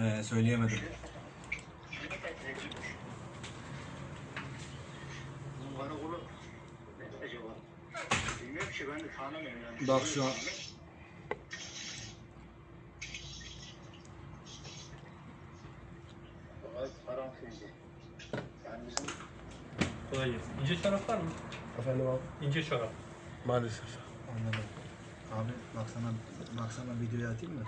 Ee, söyleyemedim. Bak şu an- Kolay gelsin. İnce çorap var mı? Efendim abi? İnce çorap. Maalesef. Anladım. Abi baksana baksana videoyu atayım mı?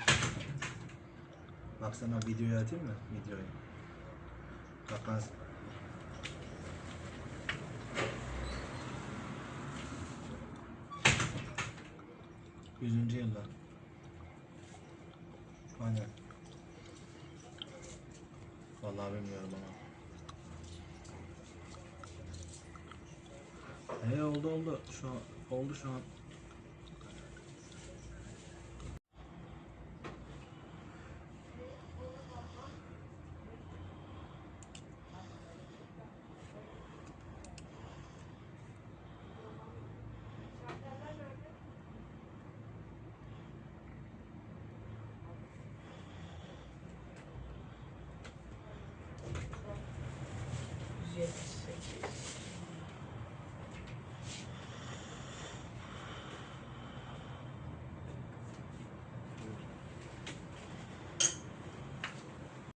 Baksana videoyu atayım mı? Videoyu. Bak ben Yüzüncü yılda. Aynen. Vallahi bilmiyorum ama. Ee oldu oldu. Şu an oldu şu an. Yes.